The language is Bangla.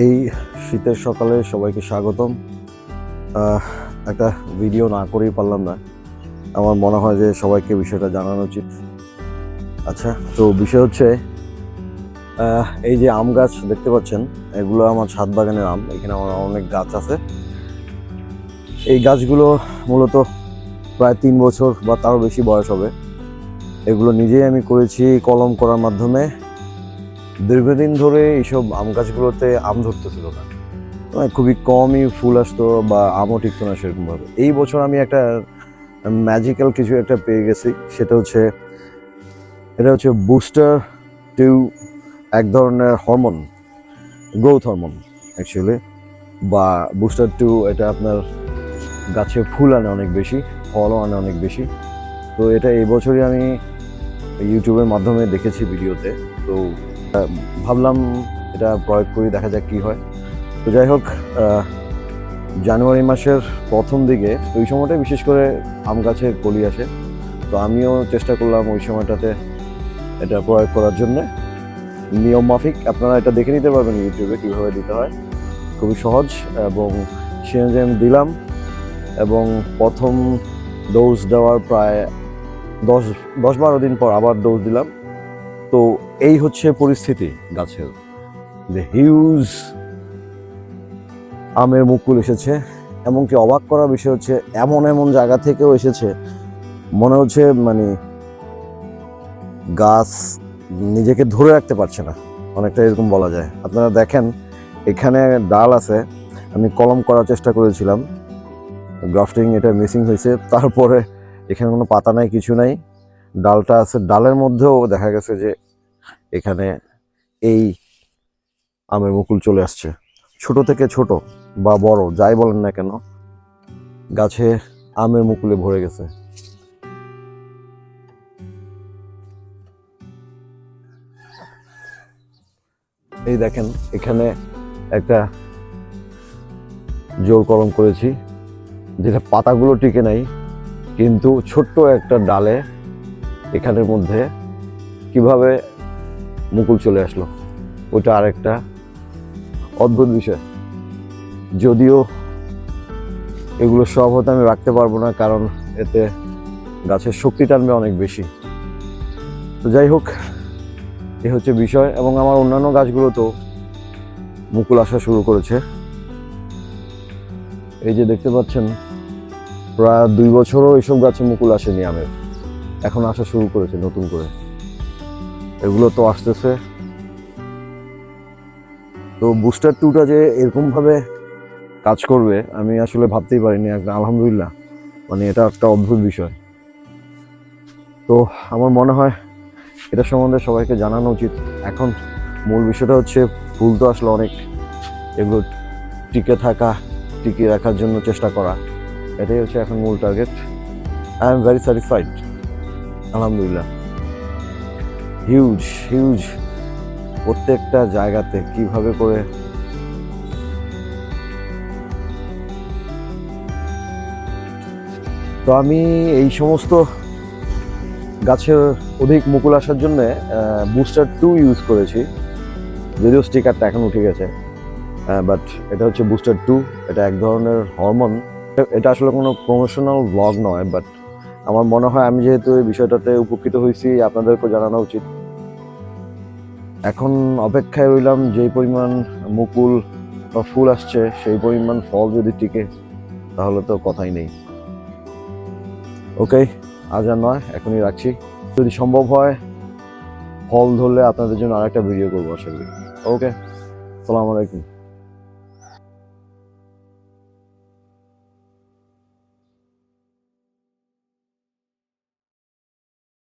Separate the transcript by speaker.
Speaker 1: এই শীতের সকালে সবাইকে স্বাগতম। একটা ভিডিও না করেই পারলাম না। আমার মনে হয় যে সবাইকে বিষয়টা জানানো উচিত। আচ্ছা তো বিষয় হচ্ছে এই যে আম গাছ দেখতে পাচ্ছেন, এগুলো আমার ছাদ বাগানের আম। এখানে আমার অনেক গাছ আছে। এই গাছগুলো মূলত প্রায় তিন বছর বা তারও বেশি বয়স হবে। এগুলো নিজেই আমি করেছি কলম করার মাধ্যমে। দীর্ঘদিন ধরে এইসব আম গাছগুলোতে আম ধরতেছিল না। মানে খুবই কমই ফুল আসতো বা আমও টিকতো না সেরকমভাবে। এই বছর আমি একটা ম্যাজিক্যাল কিছু একটা পেয়ে গেছি। সেটা হচ্ছে, এটা হচ্ছে বুস্টার টিউ এক ধরনের হরমোন গ্রোথ হরমোন অ্যাকচুয়ালি বা বুস্টার টু এটা আপনার গাছে ফুল আনে অনেক বেশি, ফলও আনে অনেক বেশি। তো এটা এই বছরই আমি ইউটিউবের মাধ্যমে দেখেছি ভিডিওতে। তো ভাবলাম এটা প্রয়োগ করি, দেখা যাক কী হয়। তো যাই হোক জানুয়ারি মাসের প্রথম দিকে ওই সময়টায় বিশেষ করে আম গাছে কলি আসে। তো আমিও চেষ্টা করলাম ওই সময়টাতে এটা প্রয়োগ করার জন্য। নিয়ম মাফিক, আপনারা এটা দেখে নিতে পারবেন ইউটিউবে কীভাবে দিতে হয়। খুবই সহজ এবং সে অনুযায়ী আমি দিলাম এবং প্রথম ডোজ দেওয়ার প্রায় দশ দশ বারো দিন পর আবার ডোজ দিলাম। তো এই হচ্ছে পরিস্থিতি গাছের। যে হিউজ আমের মুকুল এসেছে, এমনকি অবাক করার বিষয় হচ্ছে এমন এমন জায়গা থেকেও এসেছে। মনে হচ্ছে মানে গাছ নিজেকে ধরে রাখতে পারছে না, অনেকটা এরকম বলা যায়। আপনারা দেখেন, এখানে ডাল আছে, আমি কলম করার চেষ্টা করেছিলাম। গ্রাফটিং এটা মিসিং হয়েছে, তারপরে এখানে কোনো পাতা নাই, কিছু নাই। ডালটা আছে, ডালের মধ্যেও দেখা গেছে যে এখানে এই আমের মুকুল চলে আসছে। ছোট থেকে ছোট বা বড়, যাই বলেন না কেন, গাছে আমের মুকুলে ভরে গেছে। এই দেখেন, এখানে একটা জোর কলম করেছি, যেটা পাতাগুলো টিকে নাই, কিন্তু ছোট্ট একটা ডালে এখানের মধ্যে কীভাবে মুকুল চলে আসলো। ওটা আরেকটা অদ্ভুত বিষয়। যদিও এগুলো সব হতে আমি রাখতে পারব না, কারণ এতে গাছের শক্তি টানবে অনেক বেশি। তো যাই হোক, এ হচ্ছে বিষয় এবং আমার অন্যান্য গাছগুলোতেও মুকুল আসা শুরু করেছে। এই যে দেখতে পাচ্ছেন, প্রায় দুই বছরও এইসব গাছে মুকুল আসেনি আমের। এখন আসা শুরু করেছে নতুন করে। এগুলো তো আসতেছে। তো বুস্টার টুটা যে এরকমভাবে কাজ করবে, আমি আসলে ভাবতেই পারিনি। আলহামদুলিল্লাহ মানে এটা একটা অদ্ভুত বিষয়। তো আমার মনে হয় এটা সম্বন্ধে সবাইকে জানানো উচিত। এখন মূল বিষয়টা হচ্ছে ফুল তো আসলে অনেক। এগুলো টিকে থাকা, টিকিয়ে রাখার জন্য চেষ্টা করা। এটাই হচ্ছে এখন মূল target I am very satisfied আলহামদুলিল্লাহ। হিউজ হিউজ প্রত্যেকটা জায়গাতে কীভাবে করে তো আমি এই সমস্ত গাছের অধিক মুকুল আসার জন্য বুস্টার টু ইউজ করেছি। যদিও স্টিকারটা এখন উঠে গেছে বাট এটা হচ্ছে বুস্টার টু এটা এক ধরনের হরমোন এটা আসলে কোনো প্রমোশনাল ব্লগ নয় বাট আমার মনে হয় আমি যেহেতু এই বিষয়টাতে উপকৃত হয়েছি, আপনাদেরকেও জানানো উচিত। এখন অপেক্ষায় রইলাম যেই পরিমাণ মুকুল বা ফুল আসছে, সেই পরিমাণ ফল যদি টিকে, তাহলে তো কথাই নেই। ওকে আজ আর নয়, এখনই রাখছি। যদি সম্ভব হয়, ফল ধরলে আপনাদের জন্য আরেকটা ভিডিও করব, আশা করি। ওকে সালাম আলাইকুম।